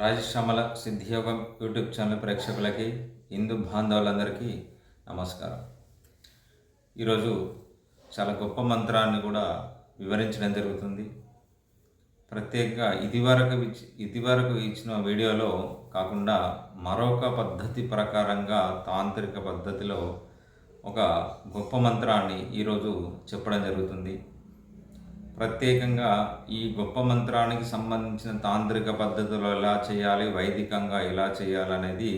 Rajashyamala సిద్ధియోగం YouTube channel ప్రేక్షకులకి హిందూ బాంధవులందరికీ నమస్కారం. ఈరోజు చాలా గొప్ప మంత్రాన్ని కూడా వివరించడం జరుగుతుంది. ప్రత్యేకంగా ఇదివరకు ఇచ్చి ఇదివరకు ఇచ్చిన వీడియోలో కాకుండా మరొక పద్ధతి ప్రకారంగా తాంత్రిక పద్ధతిలో ఒక గొప్ప మంత్రాన్ని ఈరోజు చెప్పడం జరుగుతుంది. ప్రత్యేకంగా ఈ గొప్ప మంత్రానికి సంబంధించిన తాంత్రిక పద్ధతులు ఎలా చేయాలి వైదికంగా ఎలా చేయాలనేది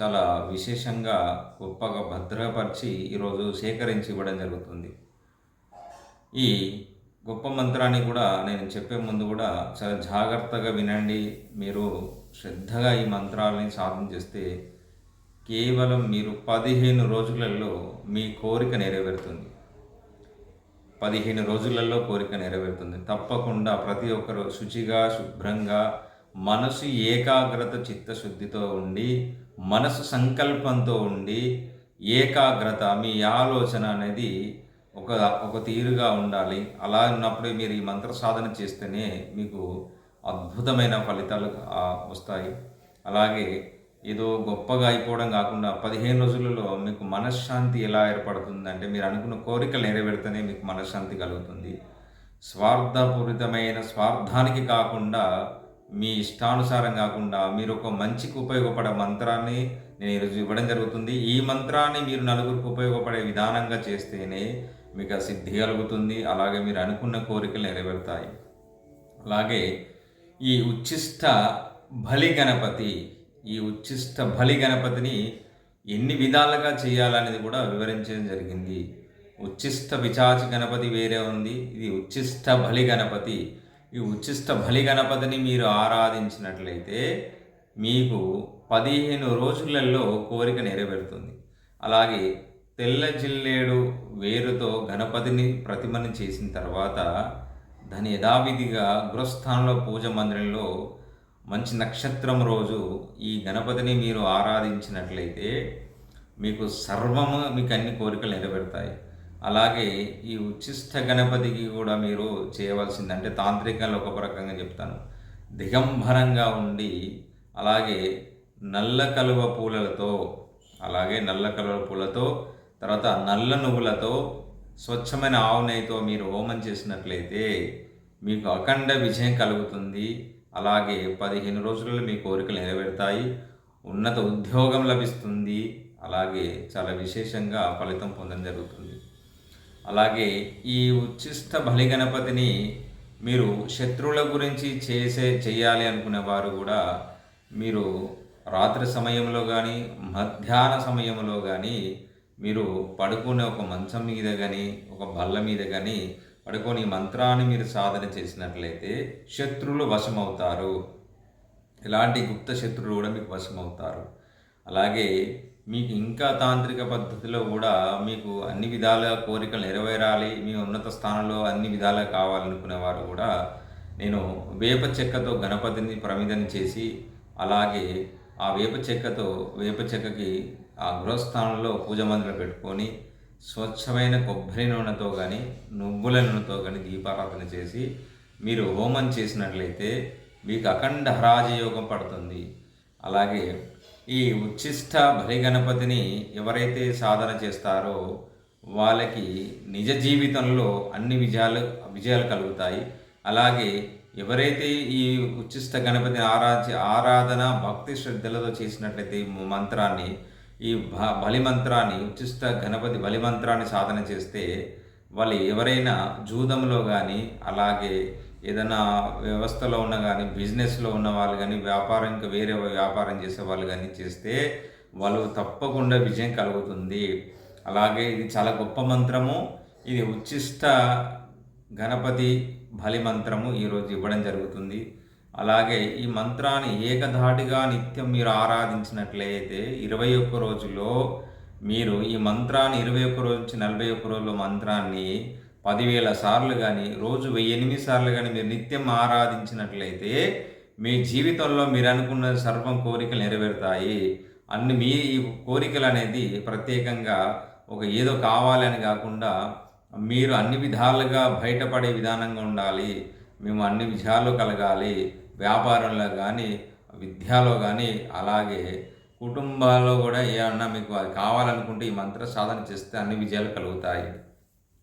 చాలా విశేషంగా గొప్పగా భద్రపరిచి ఈరోజు సేకరించి ఇవ్వడం జరుగుతుంది. ఈ గొప్ప మంత్రాన్ని కూడా నేను చెప్పే ముందు కూడా చాలా జాగ్రత్తగా వినండి. మీరు శ్రద్ధగా ఈ మంత్రాలని సాధన చేస్తే కేవలం మీరు పదిహేను రోజులలో మీ కోరిక నెరవేరుతుంది. పదిహేను రోజులలో కోరిక నెరవేరుతుంది. తప్పకుండా ప్రతి ఒక్కరు శుచిగా శుభ్రంగా మనసు ఏకాగ్రత చిత్తశుద్ధితో ఉండి మనసు సంకల్పంతో ఉండి ఏకాగ్రత మీ ఆలోచన అనేది ఒక ఒక తీరుగా ఉండాలి. అలా ఉన్నప్పుడే మీరు ఈ మంత్ర సాధన చేస్తేనే మీకు అద్భుతమైన ఫలితాలు వస్తాయి. అలాగే ఏదో గొప్పగా అయిపోవడం కాకుండా పదిహేను రోజులలో మీకు మనశ్శాంతి ఎలా ఏర్పడుతుంది అంటే మీరు అనుకున్న కోరికలు నెరవేరితేనే మీకు మనశ్శాంతి కలుగుతుంది. స్వార్థపూరితమైన స్వార్థానికి కాకుండా మీ ఇష్టానుసారం కాకుండా మీరు ఒక మంచికి ఉపయోగపడే మంత్రాన్ని నేను ఈరోజు ఇవ్వడం జరుగుతుంది. ఈ మంత్రాన్ని మీరు నలుగురికి ఉపయోగపడే విధానంగా చేస్తేనే మీకు ఆ సిద్ధి కలుగుతుంది. అలాగే మీరు అనుకున్న కోరికలు నెరవేరుతాయి. అలాగే ఈ ఉచ్ఛిష్ట బలి గణపతి ఈ ఉచ్ఛిష్ట బలి గణపతిని ఎన్ని విధాలుగా చేయాలనేది కూడా వివరించడం జరిగింది. ఉచ్ఛిష్ట విచాచి గణపతి వేరే ఉంది. ఇది ఉచ్ఛిష్ట బలి గణపతి. ఈ ఉచ్ఛిష్ట బలి గణపతిని మీరు ఆరాధించినట్లయితే మీకు పదిహేను రోజులలో కోరిక నెరవేరుతుంది. అలాగే తెల్ల జిల్లేడు వేరుతో గణపతిని ప్రతిమని చేసిన తర్వాత దాని యథావిధిగా గృహస్థానంలో పూజ మందిరంలో మంచి నక్షత్రం రోజు ఈ గణపతిని మీరు ఆరాధించినట్లయితే మీకు సర్వము మీకు అన్ని కోరికలు నెరవేరుతాయి. అలాగే ఈ ఉచ్చిష్ట గణపతికి కూడా మీరు చేయవలసింది అంటే తాంత్రికంలో ఒక రకంగా చెప్తాను. దిగంబరంగా ఉండి అలాగే నల్ల కలువ పూలలతో అలాగే నల్ల కలువ పూలతో తర్వాత నల్ల నువ్వులతో స్వచ్ఛమైన ఆవు నెయ్యితో మీరు హోమం చేసినట్లయితే మీకు అఖండ విజయం కలుగుతుంది. అలాగే పదిహేను రోజులలో మీ కోరికలు నెరవేరుతాయి. ఉన్నత ఉద్యోగం లభిస్తుంది. అలాగే చాలా విశేషంగా ఫలితం పొందడం జరుగుతుంది. అలాగే ఈ ఉచ్చిష్ట బలి గణపతిని మీరు శత్రువుల గురించి చేసే చేయాలి అనుకునే వారు కూడా మీరు రాత్రి సమయంలో కానీ మధ్యాహ్న సమయంలో కానీ మీరు పడుకునే ఒక మంచం మీద కానీ ఒక బల్ల మీద కానీ పడుకొని మంత్రాన్ని మీరు సాధన చేసినట్లయితే శత్రువులు వశమవుతారు. ఎలాంటి గుప్త శత్రువులు కూడా మీకు వశమవుతారు. అలాగే మీకు ఇంకా తాంత్రిక పద్ధతిలో కూడా మీకు అన్ని విధాల కోరికలు నెరవేరాలి మీ ఉన్నత స్థానంలో అన్ని విధాలుగా కావాలనుకునే వారు కూడా నేను వేప చెక్కతో గణపతిని ప్రమిదని చేసి అలాగే ఆ వేప చెక్కతో వేప చెక్కకి ఆ గృహస్థానంలో పూజ మందిరం పెట్టుకొని స్వచ్ఛమైన కొబ్బరి నూనెతో కానీ నువ్వుల నూనెతో కానీ దీపారాధన చేసి మీరు హోమం చేసినట్లయితే మీకు అఖండ హరాజయోగం పడుతుంది. అలాగే ఈ ఉచ్ఛిష్ట బలి గణపతిని ఎవరైతే సాధన చేస్తారో వాళ్ళకి నిజ జీవితంలో అన్ని విజయాలు విజయాలు కలుగుతాయి. అలాగే ఎవరైతే ఈ ఉచ్చిష్ట గణపతిని ఆరాధ ఆరాధన భక్తి శ్రద్ధలతో చేసినట్లయితే ఈ మంత్రాన్ని ఈ బలిమంత్రాన్ని బలి మంత్రాన్ని ఉచ్చిష్ట గణపతి బలి మంత్రాన్ని సాధన చేస్తే వాళ్ళు ఎవరైనా జూదంలో కానీ అలాగే ఏదైనా వ్యవస్థలో ఉన్న కానీ బిజినెస్లో ఉన్న వాళ్ళు కానీ వ్యాపారం ఇంకా వేరే వ్యాపారం చేసే వాళ్ళు కానీ చేస్తే వాళ్ళు తప్పకుండా విజయం కలుగుతుంది. అలాగే ఇది చాలా గొప్ప మంత్రము. ఇది ఉచ్చిష్ట గణపతి బలి మంత్రము ఈరోజు ఇవ్వడం జరుగుతుంది. అలాగే ఈ మంత్రాన్ని ఏకధాటిగా నిత్యం మీరు ఆరాధించినట్లయితే ఇరవై ఒక్క రోజులో మీరు ఈ మంత్రాన్ని ఇరవై ఒక్క రోజు నుంచి నలభై ఒక్క రోజుల మంత్రాన్ని పదివేల సార్లు కానీ రోజు వెయ్యి ఎనిమిది సార్లు కానీ మీరు నిత్యం ఆరాధించినట్లయితే మీ జీవితంలో మీరు అనుకున్న సర్వం కోరికలు నెరవేరుతాయి. అన్ని మీ ఈ కోరికలు అనేది ప్రత్యేకంగా ఒక ఏదో కావాలని కాకుండా మీరు అన్ని విధాలుగా బయటపడే విధానంగా ఉండాలి. మేము అన్ని విజయాలు కలగాలి. వ్యాపారంలో కానీ విద్యలో కానీ అలాగే కుటుంబాల్లో కూడా ఏమన్నా మీకు అది కావాలనుకుంటే ఈ మంత్ర సాధన చేస్తే అన్ని విజయాలు కలుగుతాయి.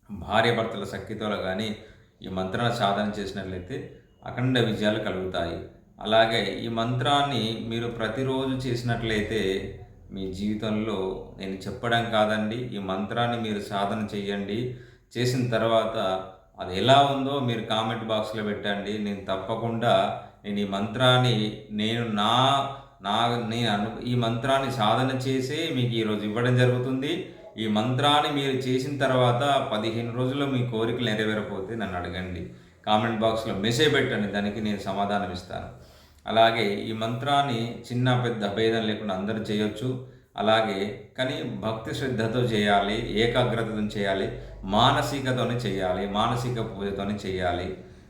భార్యాభర్తల సఖ్యతలో కానీ ఈ మంత్రాన్ని సాధన చేసినట్లయితే అఖండ విజయాలు కలుగుతాయి. అలాగే ఈ మంత్రాన్ని మీరు ప్రతిరోజు చేసినట్లయితే మీ జీవితంలో నేను చెప్పడం కాదండి ఈ మంత్రాన్ని మీరు సాధన చేయండి చేసిన తర్వాత అది ఎలా ఉందో మీరు కామెంట్ బాక్స్లో పెట్టండి. నేను తప్పకుండా నేను ఈ మంత్రాన్ని నేను నా నా నేను అను ఈ మంత్రాన్ని సాధన చేసే మీకు ఈరోజు ఇవ్వడం జరుగుతుంది. ఈ మంత్రాన్ని మీరు చేసిన తర్వాత పదిహేను రోజుల్లో మీ కోరికలు నెరవేరకపోతే నన్ను అడగండి. కామెంట్ బాక్స్లో మెసేజ్ పెట్టండి దానికి నేను సమాధానం ఇస్తాను. అలాగే ఈ మంత్రాన్ని చిన్న పెద్ద భేదం లేకుండా అందరూ చేయొచ్చు. అలాగే కానీ భక్తి శ్రద్ధతో చేయాలి ఏకాగ్రతతో చేయాలి మానసికతోనే చేయాలి మానసిక పూజతోనే చేయాలి.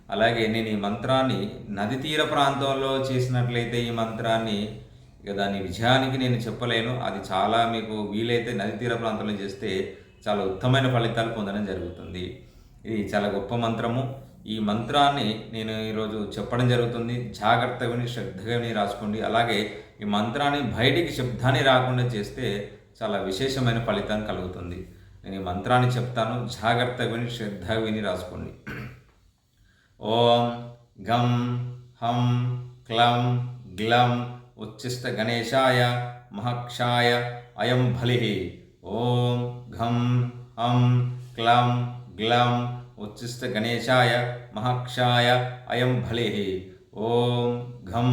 అలాగే నేను ఈ మంత్రాన్ని నది తీర ప్రాంతంలో చేసినట్లయితే ఈ మంత్రాన్ని ఇక దాని విజయానికి నేను చెప్పలేను. అది చాలా మీకు వీలైతే నది తీర ప్రాంతంలో చేస్తే చాలా ఉత్తమైన ఫలితాలు పొందడం జరుగుతుంది. ఇది చాలా గొప్ప మంత్రము. ఈ మంత్రాన్ని నేను ఈరోజు చెప్పడం జరుగుతుంది. జాగ్రత్తగా విని శ్రద్ధగా విని రాసుకోండి. అలాగే ఈ మంత్రాన్ని బయటికి శబ్దాన్ని రాకుండా చేస్తే చాలా విశేషమైన ఫలితం కలుగుతుంది. నేను ఈ మంత్రాన్ని చెప్తాను. జాగ్రత్తగా విని శ్రద్ధగా విని రాసుకోండి. ఓం గం హం క్లం గ్లం ఉచ్చిష్ట గణేశాయ మహక్షాయ అయం బలి. ఓం ఘం హం క్లం గ్లం ఉచ్చిష్ట గణేశాయ మహక్షాయ అయం బలి. ఓం ఘం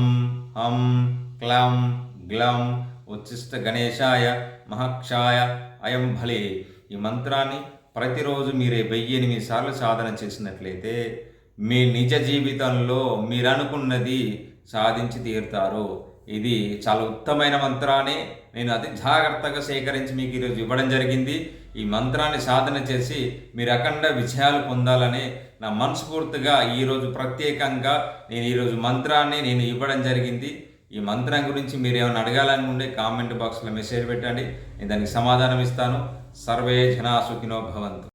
హం క్లం గ్లం ఉచ్చిష్ట గణేశాయ మహక్షాయ అయం బలి. ఈ మంత్రాన్ని ప్రతిరోజు మీరే వెయ్యి ఎనిమిది సార్లు సాధన చేసినట్లయితే మీ నిజ జీవితంలో మీరు అనుకున్నది సాధించి తీరుతారు. ఇది చాలా ఉత్తమైన మంత్రాన్ని నేను అతి జాగ్రత్తగా సేకరించి మీకు ఈరోజు ఇవ్వడం జరిగింది. ఈ మంత్రాన్ని సాధన చేసి మీరు అఖండ విజయాలు పొందాలని నా మనస్ఫూర్తిగా ఈరోజు ప్రత్యేకంగా నేను ఈరోజు మంత్రాన్ని నేను ఇవ్వడం జరిగింది. ఈ మంత్రం గురించి మీరు ఏమైనా అడగాలనుకుంటే కామెంట్ బాక్స్లో మెసేజ్ పెట్టండి. నేను దానికి సమాధానం ఇస్తాను. సర్వే జనా సుఖినో భవంతు.